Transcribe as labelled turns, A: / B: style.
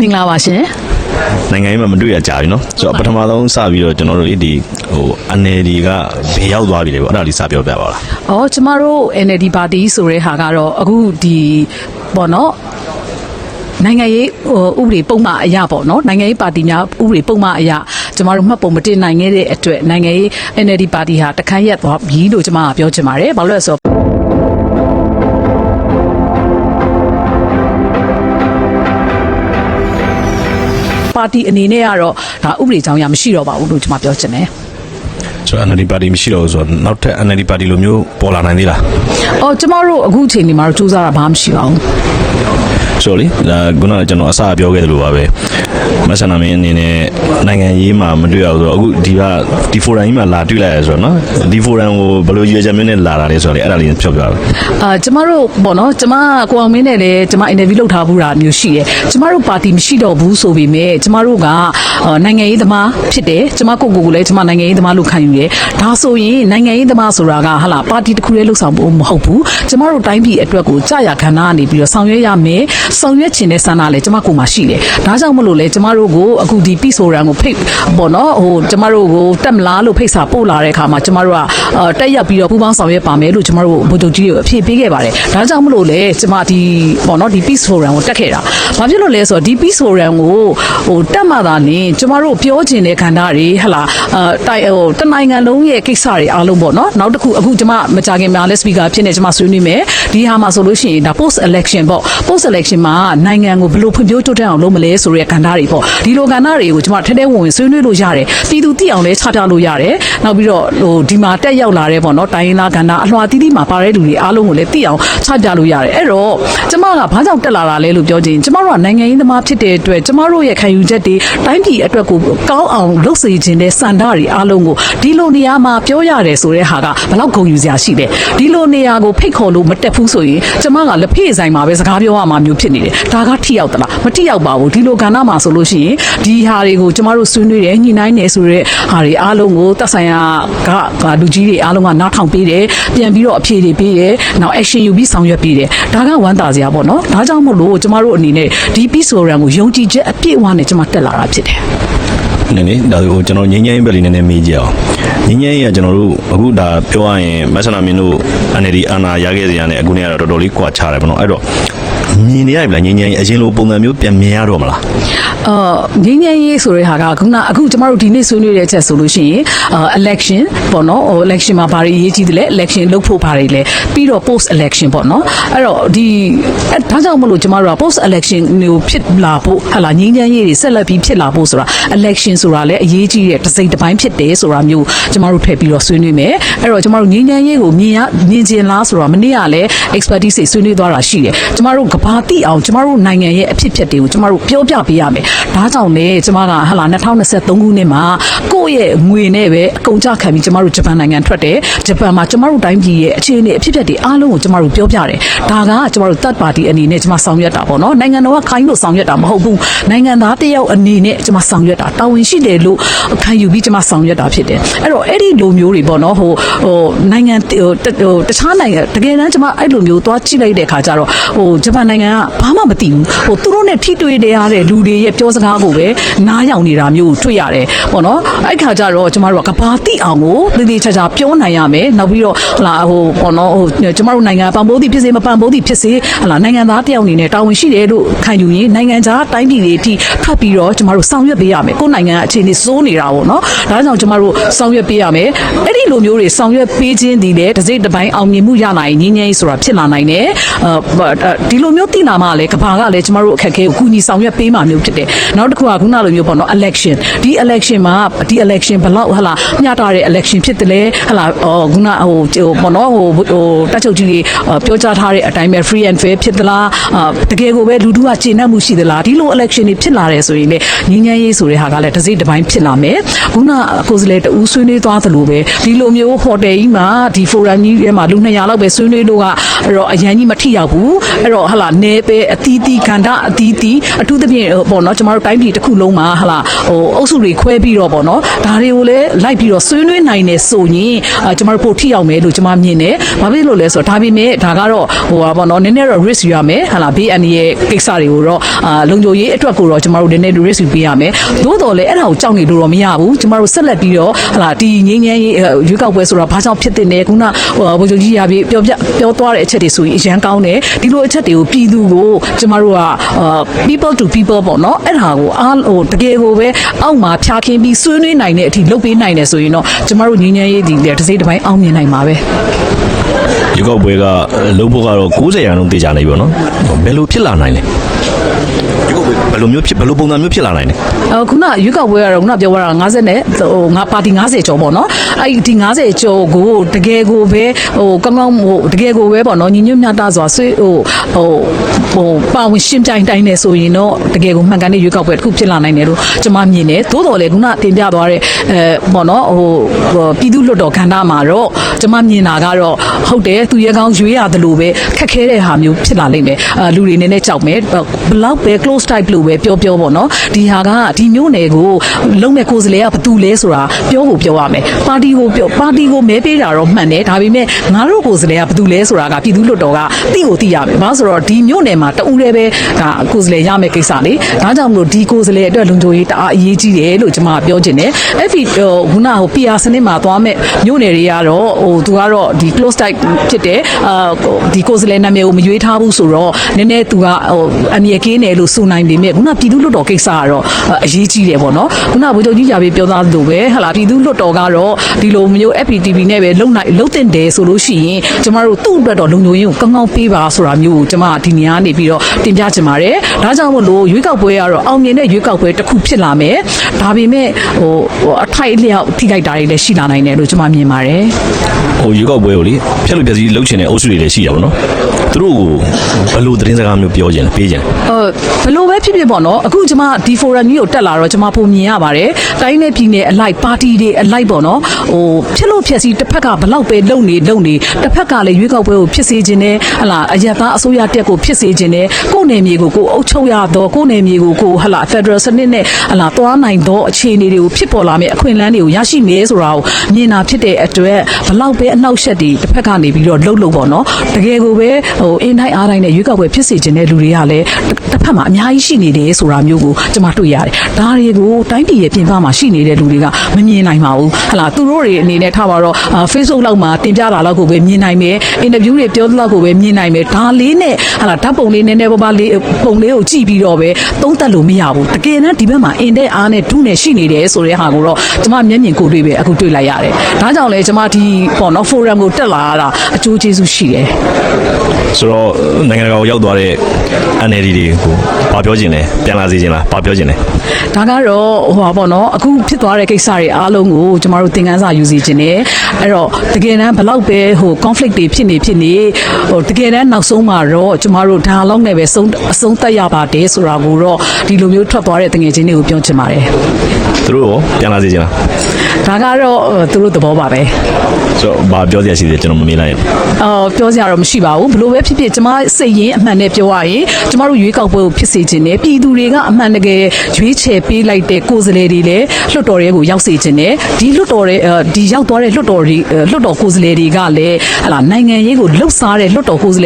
A: မင်္ဂလာပါရှင်
B: နိုင်ငံရေးမှာမတွေ့ရကြပြီเนาะဆိုတော့ပထမဆုံးစပြီးတော့ကျွန်တော်တို့ဒီဟို NLD ကဘယ်ရောက်သွားပြီလဲပေါ့အဲ့ဒါလေးစပြောပြပါလား
A: ။အော်ကျမတို့ NLD ပါတီဆိုတဲ့ဟာကတော့အခုဒီပေါ့နော်နိုင်ငံရေးဟိုဥပဒေပုံမှန်အရာပေါ့နော်နိုင်ငံရေးပါတီများဥပဒေပုံမှန်အရာကျမတို့မှတ်ပုံမတင်နိုင်ခဲ့တဲ့အတွက်နိုင်ငံရေး NLD ပါတီဟာတခန့်ရက်သွားပြီလို့ကျမကပြောချင်ပါတယ်။ဘာလို့လဲဆိုတော့ တီအနေနဲ့ကတော့ဒါဥပဒေကြောင်းအရမရှိတော့ပါဘူးလို့ကျမပြောချင်တယ်
B: ဆိုတော့ NLD ပါတီမရှိတော့ဘူးဆိုတော့နောက်ထပ် NLD ပါတီလိုမျိုးပေါ်လာနိုင်သေးလား။
A: အော်ကျမတို့အခုအချိန်ဒီမှာတော့စူးစမ်းတာဘာမှမရှိပါဘူး
B: ဆိုတော့လေဒါခုနကကျွန်တော်အစပြောခဲ့သလိုပါပဲ မဆန္ဒမင်းအနေနဲ့နိုင်ငံရေးမှာမတွေ့ရဘူးဆိုတော့အခုဒီကဒီဖိုရမ်ကြီးမှာလာတွေ့လိုက်ရဆိုတော့နော်ဒီဖိုရမ်ကိုဘယ်လိုရွေးချက်မျိုးနဲ့လာတာလဲဆိုတော့လေအဲ့ဒါလေးဖြောပြပါ
A: အာကျမတို့ပေါ့နော်ကျမကိုအောင်မင်းနဲ့လည်းကျမအင်တာဗျူးလုပ်ထားဘူးတာမျိုးရှိတယ်ကျမတို့ပါတီမရှိတော့ဘူးဆိုပေမဲ့ကျမတို့ကနိုင်ငံရေးသမားဖြစ်တယ်ကျမကိုကိုကိုလည်းကျမနိုင်ငံရေးသမားလို့ခံယူရဲဒါဆိုရင်နိုင်ငံရေးသမားဆိုတာကဟလာပါတီတစ်ခုရဲ့လှုပ်ဆောင်ဖို့မဟုတ်ဘူးကျမတို့တိုင်းပြည်အတွက်ကိုကြာရခန္ဓာကနေပြီးတော့ဆောင်ရွက်ရမယ်ဆောင်ရွက်ခြင်းတဲ့ဆန္ဒလည်းကျမကိုမှရှိတယ်ဒါကြောင့်မလို့လဲကျမတို့ကိုအခုဒီပြီဆိုရန်ကိုဖိတ်ပေါ့နော်ဟိုကျမတို့ကိုတက်မလားလို့ဖိတ်စာပို့လာတဲ့အခါမှာကျမတို့ကအာတက်ရက်ပြီးတော့ပူးပေါင်းဆောင်ရွက်ပါမယ်လို့ကျမတို့ဗိုလ်ချုပ်ကြီးကိုအဖြေပေးခဲ့ပါတယ်။ဒါကြောင့်မလို့လဲကျမဒီပေါ့နော်ဒီ peace forum ကိုတက်ခဲ့တာ။ဘာဖြစ်လို့လဲဆိုတော့ဒီ peace forum ကိုဟိုတက်မှသာနေကျမတို့ပြောချင်တဲ့ခန္ဓာတွေဟလာအာတိုင်ဟိုတနိုင်ငံလုံးရဲ့ကိစ္စတွေအားလုံးပေါ့နော်။နောက်တစ်ခုအခုကျမမကြခင်များလဲ speaker ဖြစ်နေကျမဆွေးနွေးမယ်။ဒီဟာမှာဆိုလို့ရှိရင်ဒါ post election ပေါ့ post election မှာနိုင်ငံကိုဘယ်လိုဖွံ့ဖြိုးတိုးတက်အောင်လုပ်မလဲဆိုတဲ့ကဏ္ဍတွေပေါ့ဒီလိုကဏ္ဍတွေကိုကျမထဲထဲဝင်ဝင်ဆွေးနွေးလို့ရတယ်ပြည်သူသိအောင်လဲချပြလို့ရတယ်နောက်ပြီးတော့ဟိုဒီမှာတက်ရောက်လာတဲ့ပေါ့နော်တိုင်းရင်းသားကဏ္ဍအလွှာတီးတီးမှာပါတဲ့လူတွေအားလုံးကိုလည်းသိအောင်ချပြလို့ရတယ်အဲ့တော့ကျမကဘာကြောင့်တက်လာတာလဲလို့ပြောချင်ကျမတို့ကနိုင်ငံရေးသမားဖြစ်တဲ့အတွက်ကျမတို့ရဲ့ခံယူချက်တွေတိုင်းပြည်အတွက်ကိုကောင်းအောင်လုပ်စေခြင်းတဲ့စံတာတွေအားလုံးကိုဒီလိုနေရာမှာပြောရတယ်ဆိုတဲ့ဟာကဘလောက်ဂုဏ်ယူစရာရှိတယ်ဒီလိုနေရာကိုဖိတ်ခေါ်လို့မတက်ဘူးဆိုရင်ကျမကလက်ဖေးဆိုင်မှာပဲစကားပြောရမှာမျိုးဖြစ်နေတယ်ဒါကထိရောက်သလားမထိရောက်ပါဘူးဒီလိုကဏ္ဍမှာဆိုလို့ရှိရင်ဒီဟာတွေကိုကျမတို့ဆွေးနွေးတယ်ညှိနှိုင်းတယ်ဆိုတဲ့ဟာတွေအားလုံးကိုသက်ဆိုင်ရာကကလူကြီးတွေအားလုံးကနားထောင်ပေးတယ်ပြန်ပြီးတော့အဖြေတွေပေးတယ်နောက် action ယူပြီးဆောင်ရွက်ပေးတယ်ဒါကဝမ်းသာစရာပေါ့နော်ဒါကြောင့်မို့လို့ကျမတို့အနေနဲ့ဒီ peace program ကိုယုံကြည်ချက်အပြည့်အဝနဲ့ကျမတက်လာတာဖြစ်တယ်
B: နည်းနည်းဒါကိုကျွန်တော်ငင်းငင်းပဲလေးနည်းနည်းမေးကြအောင်ငင်းငင်းရကျွန်တော်တို့အခုဒါပြောရရင်မဆန္ဒမင်းတို့ NLD အာနာရခဲ့စရာနဲ့အခုနေကတော့တော်တော်လေးကွာခြားတယ်ပေါ့နော်အဲ့တော့ မြင်နေရပြီလားငင်းငင်းအရင်လိုပုံစံမျိုးပြန်မြင်ရတော့မလား
A: အာငင်းငင်းရေးဆိုတဲ့ဟာကခုနအခုကျမတို့ဒီနေ့ဆွေးနွေးတဲ့ချက်ဆိုလို့ရှိရင်အာ election ပေါ့နော်ဟို election မှာဘာတွေအရေးကြီးတယ်လဲ election လုပ်ဖို့ဘာတွေလဲပြီးတော့ post election ပေါ့နော်အဲ့တော့ဒီအဲ့ဒါကြောင့်မလို့ကျမတို့က post election ကိုဖြစ်လာဖို့ဟာလာငင်းငင်းရေးတွေဆက်လက်ပြီးဖြစ်လာဖို့ဆိုတာ election ဆိုတာလည်းအရေးကြီးတဲ့တစ်စိတ်တစ်ပိုင်းဖြစ်တယ်ဆိုတာမျိုးကျမတို့ထည့်ပြီးတော့ဆွေးနွေးမယ်အဲ့တော့ကျမတို့ငင်းငင်းရေးကိုမြင်ရမြင်ကျင်လားဆိုတော့မနေ့ကလည်း expertise တွေဆွေးနွေးသွားတာရှိတယ်ကျမတို့ကဘာတိအောင်ကျမတို့နိုင်ငံရဲ့အဖြစ်အပျက်တွေကိုကျမတို့ပြောပြပေးရမယ်ဒါကြောင့်လေကျမကဟာလာ2023ခုနှစ်မှာကိုယ့်ရဲ့ငွေနဲ့ပဲအကုန်ကြခံပြီးကျမတို့ဂျပန်နိုင်ငံထွက်တယ်ဂျပန်မှာကျမတို့တိုင်းပြည်ရဲ့အခြေအနေအဖြစ်အပျက်တွေအားလုံးကိုကျမတို့ပြောပြတယ်ဒါကကျမတို့ third party အနေနဲ့ကျမဆောင်ရွက်တာပေါ့နော်နိုင်ငံတော်ကခိုင်းလို့ဆောင်ရွက်တာမဟုတ်ဘူးနိုင်ငံသားတစ်ယောက်အနေနဲ့ကျမဆောင်ရွက်တာတာဝန်ရှိတယ်လို့ခံယူပြီးကျမဆောင်ရွက်တာဖြစ်တယ်အဲ့တော့အဲ့ဒီလိုမျိုးတွေပေါ့နော်ဟိုဟိုနိုင်ငံဟိုတဟိုတခြားနိုင်ငံတကယ်တမ်းကျမအဲ့လိုမျိုးသွားကြည့်လိုက်တဲ့ခါကျတော့ဟိုဂျပန်နိုင်ငံကဘာမှမသိဘူးဟိုသူတို့နဲ့ထိတွေ့နေရတဲ့လူတွေရဲ့ပြောစကားကိုပဲနားယောင်နေတာမျိုးကိုတွေ့ရတယ်ပေါ့နော်အဲ့ခါကျတော့ကျမတို့ကကဘာတိအောင်ကိုသေသေးချာချာပြောနိုင်ရမယ်နောက်ပြီးတော့ဟလာဟိုပေါ့နော်ဟိုကျမတို့နိုင်ငံပံပိုးသည်ဖြစ်စေမပံပိုးသည်ဖြစ်စေဟလာနိုင်ငံသားတယောက်အနေနဲ့တာဝန်ရှိတယ်လို့ခံယူရင်နိုင်ငံခြားတိုင်းပြည်တွေအထိထွက်ပြီးတော့ကျမတို့ဆောင်ရွက်ပေးရမယ်ကိုယ်နိုင်ငံကအခြေအနေစိုးနေတာပေါ့နော်ဒါကြောင့်ကျမတို့ဆောင်ရွက်ပေးရမယ်အဲ့ဒီလိုမျိုးတွေဆောင်ရွက်ပေးခြင်းဒီလေတစ်စိတ်တစ်ပိုင်းအောင်မြင်မှုရနိုင်ငင်းငယ်ဆိုတာဖြစ်လာနိုင်တယ်အာဒီလိုမျိုးတည်လာမှလည်းကဘာကလည်းကျမတို့အခက်အခဲကိုကူညီဆောင်ရွက်ပေးမှမျိုးဖြစ်တယ်နောက်တစ်ခုကခုနလိုမျိုးပေါ့နော် election ဒီ election မှာဒီ election ဘလောက်ဟလာမျှတာတဲ့ election ဖြစ်တယ်လေဟလာဟိုခုနဟိုဟိုပေါ့နော်ဟိုဟိုတက်ချုပ်ကြီးတွေပြောကြားထားတဲ့အတိုင်းပဲ free and fair ဖြစ်သလားအာတကယ်ကိုပဲလူထုကကျေနပ်မှုရှိသလားဒီလို election တွေဖြစ်လာတယ်ဆိုရင်လေငင်းငယ်ရေးဆိုတဲ့ဟာကလည်းတစ်စိတ်တစ်ပိုင်းဖြစ်လာမယ်ခုနကိုယ်စလဲတူဆွေးနွေးသွားသလိုပဲဒီလိုမျိုးဟိုတယ်ကြီးမှာဒီ forum ကြီးထဲမှာလူ200လောက်ပဲဆွေးနွေးလို့ကအဲ့တော့အရန်ကြီးမထိရောက်ဘူးအဲ့တော့ဟလာလာနေပဲအတီးတီးခန္ဓာအတီးတီးအထူးသဖြင့်ဟိုပေါ့နော်ကျမတို့တိုင်းပြည်တစ်ခုလုံးမှာဟလာဟိုအုပ်စုတွေခွဲပြီးတော့ပေါ့နော်ဒါတွေကိုလည်းလိုက်ပြီးတော့ဆွေးနွေးနိုင်နေဆိုရင်အာကျမတို့ပို့ထိရောက်မယ်လို့ကျမမြင်တယ်ဘာဖြစ်လို့လဲဆိုတော့ဒါပေမဲ့ဒါကတော့ဟိုပါပေါ့နော်နည်းနည်းတော့ risk ယူရမယ်ဟလာဘေးအန္တရာယ်ကိစ္စတွေကိုတော့အာလုံခြုံရေးအတွက်ကိုတော့ကျမတို့နည်းနည်း risk ယူပေးရမယ်သို့တော်လည်းအဲ့ဒါကိုကြောက်နေလို့တော့မရဘူးကျမတို့ဆက်လက်ပြီးတော့ဟလာဒီငင်းငင်းရေးအဲ့ရွေးကောက်ပွဲဆိုတာဘာကြောင့်ဖြစ်တဲ့လဲခုနဟိုဗိုလ်ချုပ်ကြီးရပြီးပြောပြပြောသွားတဲ့အချက်တွေဆိုရင်အရန်ကောင်းတယ်ဒီလိုအချက်တွေကိုပြည်သူကိုကျမတို့ကအာ people to people ပေါ့နော်အဲ့ဒါကိုအားဟိုတကယ်ကိုပဲအောက်မှာဖြာခင်းပြီးဆွေးနွေးနိုင်တဲ့အထိလုပ်ပေးနိုင်တယ်ဆိုရင်တော့ကျမတို့ငင်းငင်းရေးဒီလေတစ်စိတ်တစ်ပိုင်းအောင်မြင်နိုင်မှာပဲ
B: ဒီကောက်ပွဲကလုံးဖို့ကတော့90ရာခိုင်နှုန်းတေချာနေပြီပေါ့နော်ဘယ်လိုဖြစ်လာနိုင်လဲဒီကောက်ပွဲ ဘယ်လိုမျိုးဖြစ်ဘယ်လိုပုံစံမျိုးဖြစ်လာနိုင်လဲ
A: အဲခုနရွေးကောက်ပွဲကတော့ခုနပြောသွားတာ50နဲ့ဟိုငါပါတီ90ကျော်ပေါ့နော်အဲ့ဒီ50ကျော်ကိုတကယ်ကိုပဲဟိုကောင်းကောင်းဟိုတကယ်ကိုပဲပေါ့နော်ညီညွတ်မြတ်တာစွာဆွေးဟိုဟိုဟိုပါဝင်ရှင်းပြိုင်တိုင်းနေဆိုရင်တော့တကယ်ကိုမှန်ကန်တဲ့ရွေးကောက်ပွဲတစ်ခုဖြစ်လာနိုင်တယ်လို့ကျွန်မမြင်တယ်သို့တော်လည်းခုနတင်ပြသွားတဲ့အဲပေါ့နော်ဟိုဟိုပြည်သူ့လွှတ်တော်ခန္ဓာမှာတော့ကျွန်မမြင်တာကတော့ဟုတ်တယ်သူရဲကောင်းရွေးရတယ်လို့ပဲခက်ခဲတဲ့ဟာမျိုးဖြစ်လာလိမ့်မယ်အဲလူတွေနည်းနည်းကြောက်မယ်ဘလောက်ပဲ close type လို့ပဲပြောပြောပေါ့နော်ဒီဟာကဒီမျိုးနယ်ကိုလုံးမဲ့ကိုယ်စလဲကဘသူလဲဆိုတာပြောဖို့ပြောရမယ်ပါတီကိုပြောပါတီကိုမဲပေးတာတော့မှန်တယ်ဒါပေမဲ့ငါတို့ကိုယ်စလဲကဘသူလဲဆိုတာကပြည်သူ့လွှတ်တော်ကသိကိုသိရမယ်ဘာလို့ဆိုတော့ဒီမျိုးနယ်မှာတဦးတည်းပဲဒါကိုယ်စလဲရမယ်ကိစ္စလေဒါကြောင့်မလို့ဒီကိုယ်စလဲအတွက်လုံခြုံရေးတအားအရေးကြီးတယ်လို့ကျွန်မပြောချင်တယ်အဲ့ဒီဟိုခုနဟို PR စနစ်မှာသွားမဲ့မျိုးနယ်တွေကတော့ဟိုသူကတော့ဒီ close type ဖြစ်တယ်အာဒီကိုယ်စလဲနာမည်ကိုမရွေးထားဘူးဆိုတော့နည်းနည်းသူကဟိုအမြဲကင်းတယ်လို့ဆိုနိုင်င်ပေမဲ့ခုနပြည်သူ့လွှတ်တော်ကိစ္စကတော့အရေးကြီးတယ်ပေါ့နော်ခုနဗိုလ်ချုပ်ကြီးရာပြပြောသားလိုပဲဟလာပြည်သူ့လွှတ်တော်ကတော့ဒီလိုမျိုး FPTV နဲ့ပဲလုံနိုင်လုံတင်တယ်ဆိုလို့ရှိရင်ကျမတို့သူ့အတွက်တော့လုံခြုံရေးကိုကောင်းကောင်းပေးပါဆိုတာမျိုးကိုကျမဒီနေရာနေပြီးတော့တင်ပြချင်ပါတယ်ဒါကြောင့်မို့လို့ရွေးကောက်ပွဲကတော့အောင်မြင်တဲ့ရွေးကောက်ပွဲတစ်ခုဖြစ်လာမယ်ဒါပေမဲ့ဟိုအထိုက်အလျောက်ထိခိုက်တာတွေလည်းရှိလာနိုင်တယ်လို့ကျမမြင်ပါတယ်
B: ဟိုရွေးကောက်ပွဲကိုလေဖျက်လို့ပြစီလှုပ်ချင်တဲ့အုပ်စုတွေလည်းရှိတာပေါ့နော်သူတို့ကိုဘယ်လိုသတင်းစကားမျိုးပြောချင်လဲပေးချင်လဲ
A: ဟိုဘယ်လိုပဲဖြစ်ဖြစ်ပေါ့နော်အခုကျွန်မဒီ forum ကြီးကိုတက်လာတော့ကျွန်မပုံမြင်ရပါတယ်တိုင်းနဲ့ပြည်နယ်အလိုက်ပါတီတွေအလိုက်ပေါ့နော်ဟိုဖြစ်လို့ဖြစ်စီတစ်ဖက်ကဘလောက်ပဲလုံနေလုံနေတစ်ဖက်ကလည်းရွေးကောက်ပွဲကိုဖြစ်စေခြင်းနဲ့ဟလာအယက်သားအစိုးရတက်ကိုဖြစ်စေခြင်းနဲ့ကိုယ်နယ်မြေကိုကိုယ်အုပ်ချုပ်ရတော့ကိုယ်နယ်မြေကိုကိုယ်ဟလာ Federal စနစ်နဲ့ဟလာသွားနိုင်တော့အခြေအနေတွေကိုဖြစ်ပေါ်လာမယ့်အခွင့်အလမ်းတွေကိုရရှိမယ်ဆိုတာကိုမြင်တာဖြစ်တဲ့အတွက်ဘလောက်ပဲအနှောက်အယှက်တွေတစ်ဖက်ကနေပြီးတော့လှုပ်လို့ပေါ့နော်တကယ်ကိုပဲဟိုအင်းတိုင်းအားတိုင်းနဲ့ရွေးကောက်ပွဲဖြစ်စေခြင်းတဲ့လူတွေကလည်းတစ်ဖက်မှာအများကြီးရှိနေတယ်ဆိုတာမျိုးကိုကျွန်မတွေ့ရတယ်ဒါတွေကိုတိုင်းပြည်ရဲ့ပြင်ပမှာရှိနေတဲ့လူတွေကမမြင်နိုင်ပါဘူးဟလာသူတို့တွေအနေနဲ့ထားပါတော့အာ Facebook လောက်မှာတင်ပြတာလောက်ကိုပဲမြင်နိုင်မယ်အင်တာဗျူးတွေပြောသလောက်ကိုပဲမြင်နိုင်မယ်ဒါလေးနဲ့ဟလာဓာတ်ပုံလေးနည်းနည်းပါးပါးလေးပုံလေးကိုကြည့်ပြီးတော့ပဲသုံးသပ်လို့မရဘူးတကယ်တမ်းဒီဘက်မှာအင်တဲ့အားနဲ့ဒုနဲ့ရှိနေတယ်ဆိုတဲ့ဟာကိုတော့ကျွန်မမျက်မြင်ကိုယ်တွေ့ပဲအခုတွေ့လိုက်ရတယ်ဒါကြောင့်လဲကျွန်မဒီပေါ့နော် forum ကိုတက်လာရတာအကျိုးကျေးဇူးရှိတယ်
B: ဆိုတော့နိုင်ငံတကာကိုရောက်သွားတဲ့ NLD တွေကိုဘာပြောချင်လဲပြန်လာစေချင်လားဘာပြောချင်လဲ
A: ဒါကတော့ဟိုပါပေါ့နော်အခုဖြစ်သွားတဲ့ကိစ္စတွေအားလုံးကိုကျမတို့သင်ခန်းစာယူစီခြင်းနဲ့အဲ့တော့တကယ်တမ်းဘလောက်ပဲဟို conflict တွေဖြစ်နေဖြစ်နေဟိုတကယ်တမ်းနောက်ဆုံးမှာတော့ကျမတို့ dialogue နဲ့ပဲဆုံးအဆုံးသတ်ရပါတယ်ဆိုတာကိုတော့ဒီလိုမျိုးထွက်သွားတဲ့တငယ်ချင်းတွေကိုပြောချင်ပါတယ်
B: သူတို့ရောပြန်လာစေချင်လား
A: ဒါကတော့ဟိုသူတို့သဘောပါပဲ
B: ဆိုတော့ဘာပြောစရာရှိသေးလဲကျွန်တော်မမေးလိုက်ဘူး
A: အော်ပြောစရာတော့မရှိပါဘူးဘလို့ပဲဖြစ်ဖြစ်ကျမစိတ်ရင်းအမှန်နဲ့ပြောရရင်ကျမတို့ရွေးကောက်ပွဲကိုဖြစ်စေခြင်းနဲ့ပြည်သူတွေကအမှန်တကယ်ရွေးချယ်ပေးလိုက်တဲ့ကိုယ်စားလှယ်တွေလည်းလွှတ်တော်တွေကိုရောက်စေခြင်းနဲ့ဒီလွှတ်တော်တွေအဲဒီရောက်သွားတဲ့လွှတ်တော်တွေလွှတ်တော်ကိုယ်စားလှယ်တွေကလည်းဟလာနိုင်ငံရေးကိုလှုပ်ရှားတဲ့လွှတ်တော်ကိုယ်စားလှယ်